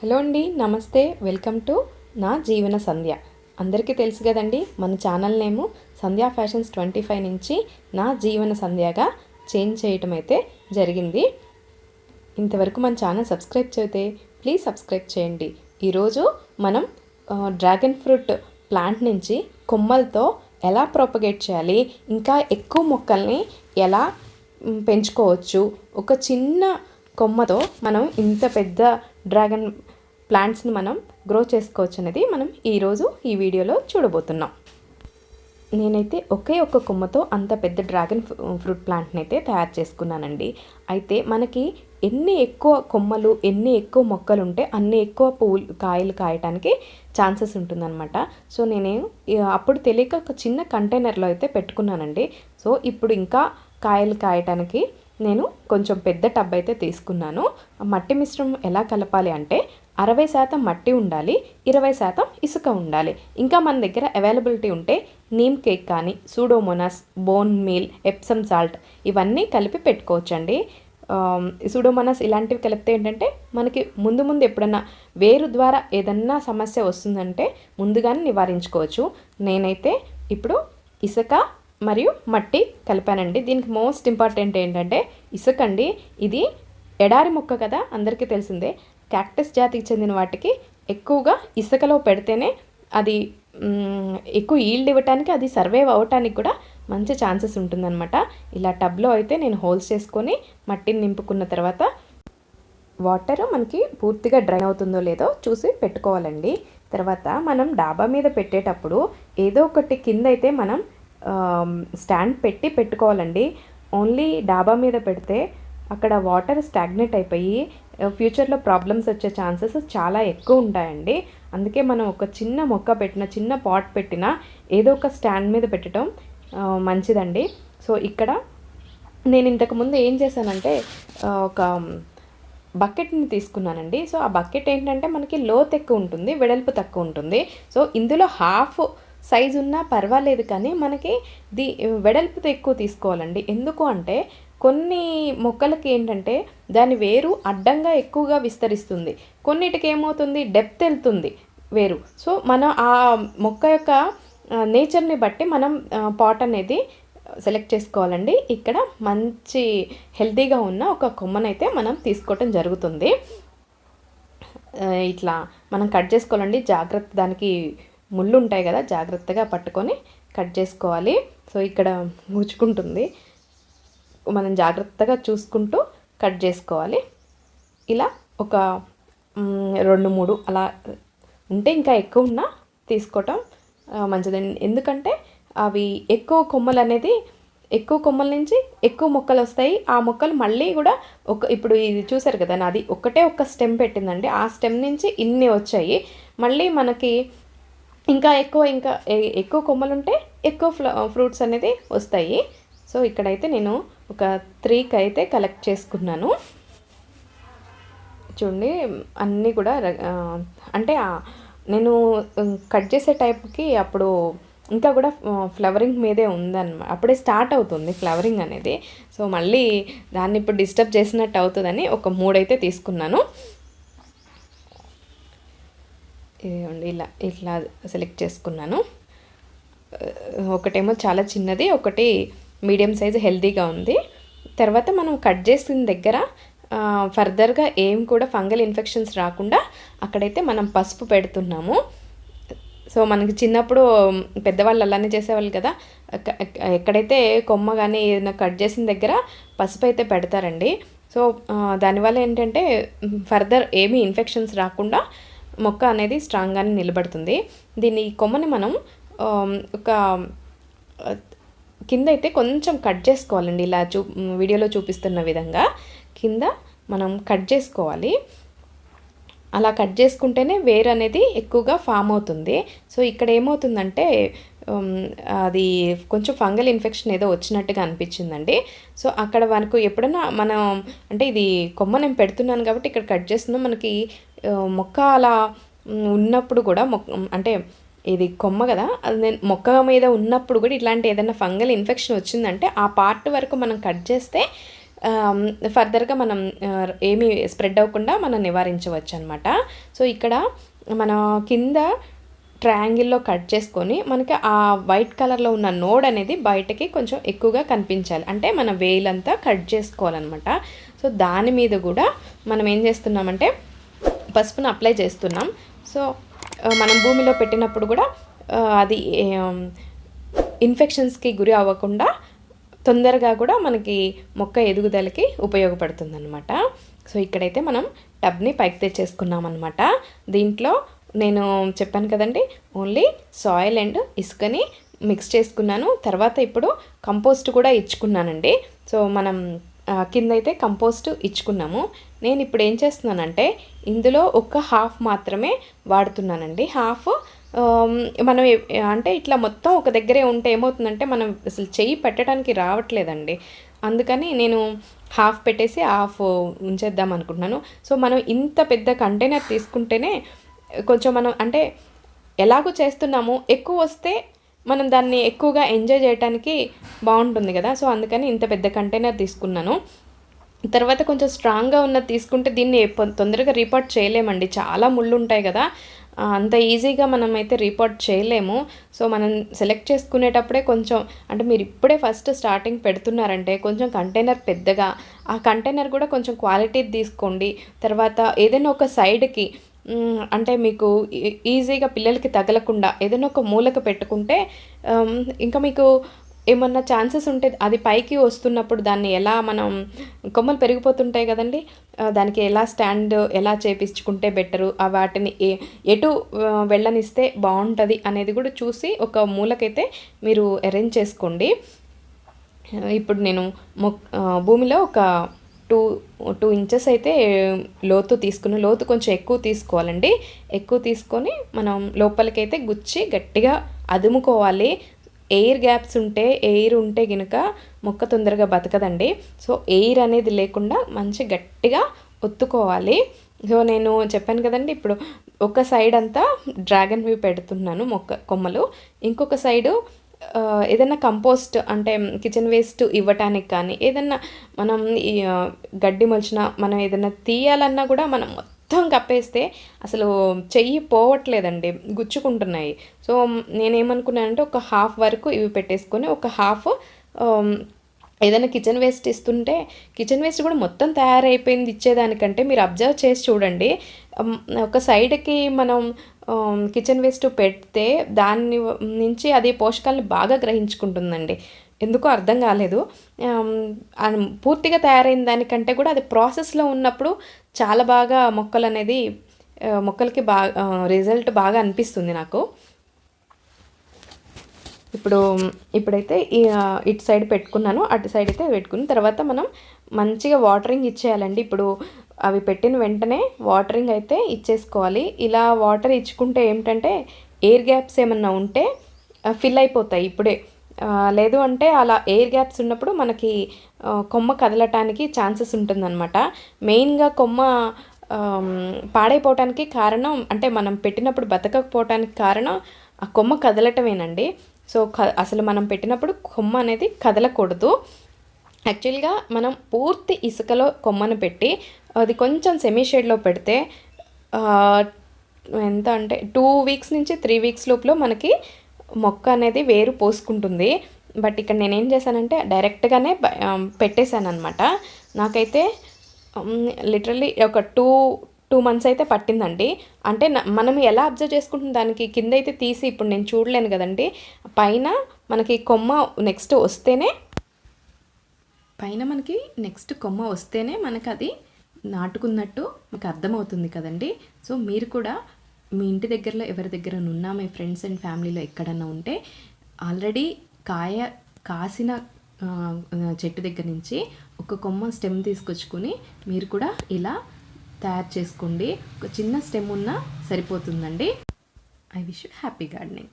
Hello అండి నమస్తే. Welcome to నా జీవన సంధ్య. అందరికీ తెలుసు కదండి మన ఛానల్ నేము సంధ్యా ఫ్యాషన్స్ ట్వంటీ ఫైవ్ నుంచి నా జీవన సంధ్యగా చేంజ్ చేయటం అయితే జరిగింది. ఇంతవరకు మన ఛానల్ సబ్స్క్రైబ్ చేస్తే ప్లీజ్ సబ్స్క్రైబ్ చేయండి. ఈరోజు మనం డ్రాగన్ ఫ్రూట్ ప్లాంట్ నుంచి కొమ్మలతో ఎలా ప్రొపగేట్ చేయాలి ఇంకా ఎక్కువ మొక్కల్ని ఎలా పెంచుకోవచ్చు ఒక చిన్న కొమ్మతో మనం ఇంత పెద్ద డ్రాగన్ ప్లాంట్స్ని మనం గ్రో చేసుకోవచ్చు అనేది మనం ఈరోజు ఈ వీడియోలో చూడబోతున్నాం. నేనైతే ఒకే ఒక్క కొమ్మతో అంత పెద్ద డ్రాగన్ ఫ్రూట్ ప్లాంట్ని అయితే తయారు చేసుకున్నానండి. అయితే మనకి ఎన్ని ఎక్కువ కొమ్మలు ఎన్ని ఎక్కువ మొక్కలు ఉంటే అన్ని ఎక్కువ పువ్వులు కాయలు కాయటానికి ఛాన్సెస్ ఉంటుందన్నమాట. సో నేను అప్పుడు తెలియక ఒక చిన్న కంటైనర్లో అయితే పెట్టుకున్నానండి. సో ఇప్పుడు ఇంకా కాయలు కాయటానికి నేను కొంచెం పెద్ద టబ్ అయితే తీసుకున్నాను. మట్టి మిశ్రమం ఎలా కలపాలి అంటే అరవై శాతం మట్టి ఉండాలి ఇరవై శాతం ఇసుక ఉండాలి. ఇంకా మన దగ్గర అవైలబిలిటీ ఉంటే నీమ్ కేక్ కానీ pseudomonas bone meal Epsom salt ఇవన్నీ కలిపి పెట్టుకోవచ్చండి. సూడోమోనాస్ ఇలాంటివి కలిపితే ఏంటంటే మనకి ముందు ముందు ఎప్పుడన్నా వేరు ద్వారా ఏదన్నా సమస్య వస్తుందంటే ముందుగానే నివారించుకోవచ్చు. నేనైతే ఇప్పుడు ఇసుక మరియు మట్టి కలిపానండి. దీనికి మోస్ట్ ఇంపార్టెంట్ ఏంటంటే ఇసుక అండి ఇది ఎడారి మొక్క కదా అందరికీ తెలిసిందే. క్యాక్టస్ జాతికి చెందిన వాటికి ఎక్కువగా ఇసుకలో పెడితేనే అది ఎక్కువ ఈల్డ్ ఇవ్వటానికి అది సర్వైవ్ అవ్వటానికి కూడా మంచి ఛాన్సెస్ ఉంటుందన్నమాట. ఇలా టబ్లో అయితే నేను హోల్స్ చేసుకొని మట్టిని నింపుకున్న తర్వాత వాటర్ మనకి పూర్తిగా డ్రై అవుతుందో లేదో చూసి పెట్టుకోవాలండి. తర్వాత మనం డాబా మీద పెట్టేటప్పుడు ఏదో ఒకటి కింద అయితే మనం స్టాండ్ పెట్టి పెట్టుకోవాలండి. ఓన్లీ డాబా మీద పెడితే అక్కడ వాటర్ స్టాగ్నేట్ అయిపోయి ఫ్యూచర్లో ప్రాబ్లమ్స్ వచ్చే ఛాన్సెస్ చాలా ఎక్కువ ఉంటాయండి. అందుకే మనం ఒక చిన్న మొక్క పెట్టిన చిన్న పాట్ పెట్టిన ఏదో ఒక స్టాండ్ మీద పెట్టడం మంచిదండి. సో ఇక్కడ నేను ఇంతకుముందు ఏం చేశానంటే ఒక బకెట్ని తీసుకున్నానండి. సో ఆ బకెట్ ఏంటంటే మనకి లోత్ ఎక్కువ ఉంటుంది వెడల్పు తక్కువ ఉంటుంది. సో ఇందులో హాఫ్ సైజు ఉన్నా పర్వాలేదు కానీ మనకి ది వెడల్పుతో ఎక్కువ తీసుకోవాలండి. ఎందుకు అంటే కొన్ని మొక్కలకి ఏంటంటే దాని వేరు అడ్డంగా ఎక్కువగా విస్తరిస్తుంది. కొన్నిటికి ఏమవుతుంది డెప్త్ వెళ్తుంది వేరు. సో మనం ఆ మొక్క యొక్క నేచర్ని బట్టి మనం పాట్ అనేది సెలెక్ట్ చేసుకోవాలండి. ఇక్కడ మంచి హెల్తీగా ఉన్న ఒక కొమ్మనైతే మనం తీసుకోవటం జరుగుతుంది. ఇట్లా మనం కట్ చేసుకోవాలండి. జాగ్రత్త దానికి ముళ్ళు ఉంటాయి కదా జాగ్రత్తగా పట్టుకొని కట్ చేసుకోవాలి. సో ఇక్కడ ముచ్చుకుంటుంది మనం జాగ్రత్తగా చూసుకుంటూ కట్ చేసుకోవాలి. ఇలా ఒక రెండు మూడు అలా ఉంటే ఇంకా ఎక్కువ ఉన్నా తీసుకోవటం ఆ, మంచిదండి ఎందుకంటే అవి ఎక్కువ కొమ్మలు అనేది ఎక్కువ కొమ్మల నుంచి ఎక్కువ మొక్కలు వస్తాయి. ఆ మొక్కలు మళ్ళీ కూడా ఒక ఇప్పుడు ఇది చూసారు కదా నాది ఒకటే ఒక స్టెమ్ పెట్టిందండి. ఆ స్టెమ్ నుంచి ఇన్ని వచ్చాయి. మళ్ళీ మనకి ఇంకా ఎక్కువ ఇంకా ఎ- ఎక్కువ కొమ్మలు ఉంటే ఎక్కువ ఫ్రూట్స్ అనేది వస్తాయి. సో ఇక్కడైతే నేను ఒక త్రీకి అయితే కలెక్ట్ చేసుకున్నాను. చూడండి అన్నీ కూడా అంటే నేను కట్ చేసే టైప్కి అప్పుడు ఇంకా కూడా ఫ్లవరింగ్ మీదే ఉందన్నమాట అప్పుడే స్టార్ట్ అవుతుంది ఫ్లవరింగ్ అనేది. సో మళ్ళీ దాన్ని ఇప్పుడు డిస్టర్బ్ చేసినట్టు అవుతుందని ఒక మూడైతే తీసుకున్నాను. ఇదిగోండి ఇలా ఇట్లా సెలెక్ట్ చేసుకున్నాను. ఒకటేమో చాలా చిన్నది ఒకటి మీడియం సైజు హెల్తీగా ఉంది. తర్వాత మనం కట్ చేసిన దగ్గర ఫర్దర్గా ఏం కూడా ఫంగల్ ఇన్ఫెక్షన్స్ రాకుండా అక్కడైతే మనం పసుపు పెడుతున్నాము. సో మనకి చిన్నప్పుడు పెద్దవాళ్ళు అలానే చేసేవాళ్ళు కదా. ఎక్కడైతే కొమ్మ కానీ ఏదైనా కట్ చేసిన దగ్గర పసుపు అయితే పెడతారండి. సో దానివల్ల ఏంటంటే ఫర్దర్ ఏమీ ఇన్ఫెక్షన్స్ రాకుండా మొక్క అనేది స్ట్రాంగ్గానే నిలబడుతుంది. దీన్ని కొమ్మని మనం ఒక కింద అయితే కొంచెం కట్ చేసుకోవాలండి. ఇలా చూ వీడియోలో చూపిస్తున్న విధంగా కింద మనం కట్ చేసుకోవాలి. అలా కట్ చేసుకుంటేనే వేర్ అనేది ఎక్కువగా ఫామ్ అవుతుంది. సో ఇక్కడ ఏమవుతుందంటే అది కొంచెం ఫంగల్ ఇన్ఫెక్షన్ ఏదో వచ్చినట్టుగా అనిపించిందండి. సో అక్కడ మనకు ఎప్పుడైనా మనం అంటే ఇది కొమ్మ నేను పెడుతున్నాను కాబట్టి ఇక్కడ కట్ చేస్తున్నాం మనకి మొక్క అలా ఉన్నప్పుడు కూడా మొక్క అంటే ఇది కొమ్మ కదా? అది నేను మొక్క మీద ఉన్నప్పుడు కూడా ఇట్లాంటి ఏదైనా ఫంగల్ ఇన్ఫెక్షన్ వచ్చిందంటే ఆ పార్ట్ వరకు మనం కట్ చేస్తే ఫర్దర్గా మనం ఏమి ఏమీ స్ప్రెడ్ అవ్వకుండా మనం నివారించవచ్చు అనమాట సో ఇక్కడ మన కింద ట్రయాంగిల్లో కట్ చేసుకొని మనకి ఆ వైట్ కలర్లో ఉన్న నోడ్ అనేది బయటకి కొంచెం ఎక్కువగా కనిపించాలి. అంటే మన వేలంతా కట్ చేసుకోవాలన్నమాట. సో దాని మీద కూడా మనం ఏం చేస్తున్నామంటే పసుపును అప్లై చేస్తున్నాం. సో మనం భూమిలో పెట్టినప్పుడు కూడా అది ఇన్ఫెక్షన్స్కి గురి అవ్వకుండా తొందరగా కూడా మనకి మొక్క ఎదుగుదలకి ఉపయోగపడుతుందన్నమాట. సో ఇక్కడైతే మనం టబ్ని పైకి తెచ్చేసుకున్నాం అనమాట దీంట్లో నేను చెప్పాను కదండి ఓన్లీ సాయిల్ అండ్ ఇసుకని మిక్స్ చేసుకున్నాను. తర్వాత ఇప్పుడు కంపోస్ట్ కూడా ఇచ్చుకున్నానండి. సో మనం కింద అయితే కంపోస్ట్ ఇచ్చుకున్నాము. నేను ఇప్పుడు ఏం చేస్తున్నానంటే ఇందులో ఒక హాఫ్ మాత్రమే వాడుతున్నానండి. హాఫ్ మనం అంటే ఇట్లా మొత్తం ఒక దగ్గరే ఉంటే ఏమవుతుందంటే మనం అసలు చెయ్యి పెట్టడానికి రావట్లేదండి. అందుకని నేను హాఫ్ పెట్టేసి హాఫ్ ఉంచేద్దాం అనుకుంటున్నాను. సో మనం ఇంత పెద్ద కంటైనర్ తీసుకుంటేనే కొంచెం మనం అంటే ఎలాగో చేస్తున్నాము ఎక్కువ వస్తే మనం దాన్ని ఎక్కువగా ఎంజాయ్ చేయడానికి బాగుంటుంది కదా. సో అందుకని ఇంత పెద్ద కంటైనర్ తీసుకున్నాను. తర్వాత కొంచెం స్ట్రాంగ్గా ఉన్నది తీసుకుంటే దీన్ని తొందరగా రిపోర్ట్ చేయలేమండి. చాలా ముళ్ళు ఉంటాయి కదా అంత ఈజీగా మనం అయితే రిపోర్ట్ చేయలేము. సో మనం సెలెక్ట్ చేసుకునేటప్పుడే కొంచెం అంటే మీరు ఇప్పుడే ఫస్ట్ స్టార్టింగ్ పెడుతున్నారంటే కొంచెం కంటైనర్ పెద్దగా ఆ కంటైనర్ కూడా కొంచెం క్వాలిటీ తీసుకోండి. తర్వాత ఏదైనా ఒక సైడ్కి అంటే మీకు ఈజీగా పిల్లలకి తగలకుండా ఏదైనా ఒక మూలక పెట్టుకుంటే ఇంకా మీకు ఏమన్నా ఛాన్సెస్ ఉంటే అది పైకి వస్తున్నప్పుడు దాన్ని ఎలా మనం కొమ్మలు పెరిగిపోతుంటాయి కదండి? దానికి ఎలా స్టాండ్ ఎలా చేపించుకుంటే బెటరు? ఆ వాటిని ఎటు వెళ్ళనిస్తే బాగుంటుంది అనేది కూడా చూసి ఒక మూలకైతే మీరు అరేంజ్ చేసుకోండి. ఇప్పుడు నేను మొక్ భూమిలో ఒక టూ టూ ఇంచెస్ అయితే లోతు తీసుకుని లోతు కొంచెం ఎక్కువ తీసుకోవాలండి. ఎక్కువ తీసుకొని మనం లోపలికైతే గుచ్చి గట్టిగా అదుముకోవాలి. ఎయిర్ గ్యాప్స్ ఉంటే ఎయిర్ ఉంటే కనుక మొక్క తొందరగా బతకదండి. సో ఎయిర్ అనేది లేకుండా మంచి గట్టిగా ఒత్తుకోవాలి. సో నేను చెప్పాను కదండి ఇప్పుడు ఒక సైడ్ అంతా డ్రాగన్ వ్యూ పెడుతున్నాను మొక్క కొమ్మలు. ఇంకొక సైడు ఏదైనా కంపోస్ట్ అంటే కిచెన్ వేస్ట్ ఇవ్వటానికి కానీ ఏదన్నా మనం గడ్డి మొలిచిన మనం ఏదైనా తీయాలన్నా కూడా మనం మొత్తం కప్పేస్తే అసలు చెయ్యి పోవట్లేదండి గుచ్చుకుంటున్నాయి. సో నేనేమనుకున్నానంటే ఒక హాఫ్ వరకు ఇవి పెట్టేసుకొని ఒక హాఫ్ ఏదైనా కిచెన్ వేస్ట్ ఇస్తుంటే కిచెన్ వేస్ట్ కూడా మొత్తం తయారైపోయింది ఇచ్చేదానికంటే మీరు అబ్జర్వ్ చేసి చూడండి. ఒక సైడ్కి మనం కిచెన్ వేస్ట్ పెడితే దాన్ని నుంచి అది పోషకాలను బాగా గ్రహించుకుంటుందండి. ఎందుకో అర్థం కాలేదు. పూర్తిగా తయారైన దానికంటే కూడా అది ప్రాసెస్లో ఉన్నప్పుడు చాలా బాగా మొక్కలు అనేది మొక్కలకి బాగా రిజల్ట్ బాగా అనిపిస్తుంది నాకు. ఇప్పుడు ఇప్పుడైతే ఇటు సైడ్ పెట్టుకున్నాను అటు సైడ్ అయితే పెట్టుకున్న తర్వాత మనం మంచిగా వాటరింగ్ ఇచ్చేయాలండి. ఇప్పుడు అవి పెట్టిన వెంటనే వాటరింగ్ అయితే ఇచ్చేసుకోవాలి. ఇలా వాటర్ ఇచ్చుకుంటే ఏమిటంటే ఎయిర్ గ్యాప్స్ ఏమన్నా ఉంటే ఫిల్ అయిపోతాయి ఇప్పుడే. లేదు అంటే అలా ఎయిర్ గ్యాప్స్ ఉన్నప్పుడు మనకి కొమ్మ కదలటానికి ఛాన్సెస్ ఉంటుందన్నమాట. మెయిన్గా కొమ్మ పాడైపోవటానికి కారణం అంటే మనం పెట్టినప్పుడు బతకకపోవటానికి కారణం ఆ కొమ్మ కదలటమేనండి. సో క అసలు మనం పెట్టినప్పుడు కొమ్మ అనేది కదలకూడదు. యాక్చువల్గా మనం పూర్తి ఇసుకలో కొమ్మను పెట్టి అది కొంచెం సెమీ షేడ్లో పెడితే ఎంత అంటే టూ వీక్స్ నుంచి త్రీ వీక్స్ లోపల మనకి మొక్క అనేది వేరు పోసుకుంటుంది. బట్ ఇక్కడ నేనేం చేశానంటే డైరెక్ట్గానే పెట్టేశాను అనమాట నాకైతే లిటరల్లీ ఒక టూ టూ మంత్స్ అయితే పట్టిందండి. అంటే మనం ఎలా అబ్జర్వ్ చేసుకుంటున్న దానికి కింద అయితే తీసి ఇప్పుడు నేను చూడలేను కదండి. పైన మనకి కొమ్మ నెక్స్ట్ వస్తేనే పైన మనకి నెక్స్ట్ కొమ్మ వస్తేనే మనకు అది నాటుకున్నట్టు మీకు అర్థమవుతుంది కదండి. సో మీరు కూడా మీ ఇంటి దగ్గరలో ఎవరి దగ్గర ఉన్నా మీ ఫ్రెండ్స్ అండ్ ఫ్యామిలీలో ఎక్కడన్నా ఉంటే ఆల్రెడీ కాయ కాసిన చెట్టు దగ్గర నుంచి ఒక కొమ్మ స్టెమ్ తీసుకొచ్చుకొని మీరు కూడా ఇలా తయారు చేసుకోండి. ఒక చిన్న స్టెమ్ ఉన్నా సరిపోతుందండి. I wish you happy gardening.